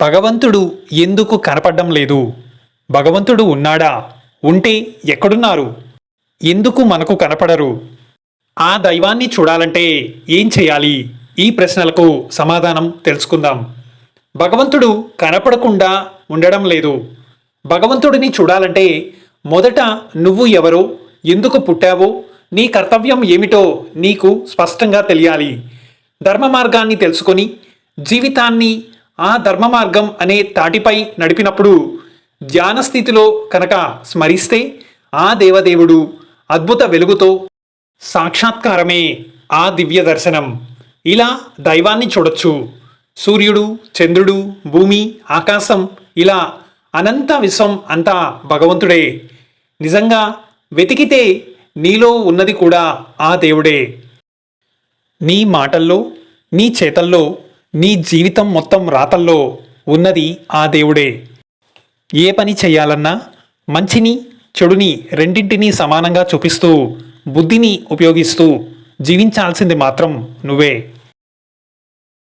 భగవంతుడు ఎందుకు కనపడడం లేదు? భగవంతుడు ఉన్నాడా? ఉంటే ఎక్కడున్నారు? ఎందుకు మనకు కనపడరు? ఆ దైవాన్ని చూడాలంటే ఏం చేయాలి? ఈ ప్రశ్నలకు సమాధానం తెలుసుకుందాం. భగవంతుడు కనపడకుండా ఉండడం లేదు. భగవంతుడిని చూడాలంటే మొదట నువ్వు ఎవరో ఎందుకు పుట్టావో నీ కర్తవ్యం ఏమిటో నీకు స్పష్టంగా తెలియాలి. ధర్మ మార్గాన్ని తెలుసుకొని జీవితాన్ని ఆ ధర్మ మార్గం అనే తాటిపై నడిపినప్పుడు ధ్యాన స్థితిలో కనుక స్మరిస్తే ఆ దేవదేవుడు అద్భుత వెలుగుతో సాక్షాత్కారమే ఆ దివ్య దర్శనం. ఇలా దైవాన్ని చూడొచ్చు. సూర్యుడు చంద్రుడు భూమి ఆకాశం ఇలా అనంత విశ్వం అంతా భగవంతుడే. నిజంగా వెతికితే నీలో ఉన్నది కూడా ఆ దేవుడే. నీ మాటల్లో నీ చేతల్లో నీ జీవితం మొత్తం రాతల్లో ఉన్నది ఆ దేవుడే. ఏ పని చేయాలన్నా మంచిని చెడుని రెండింటినీ సమానంగా చూపిస్తూ బుద్ధిని ఉపయోగిస్తూ జీవించాల్సింది మాత్రం నువ్వే.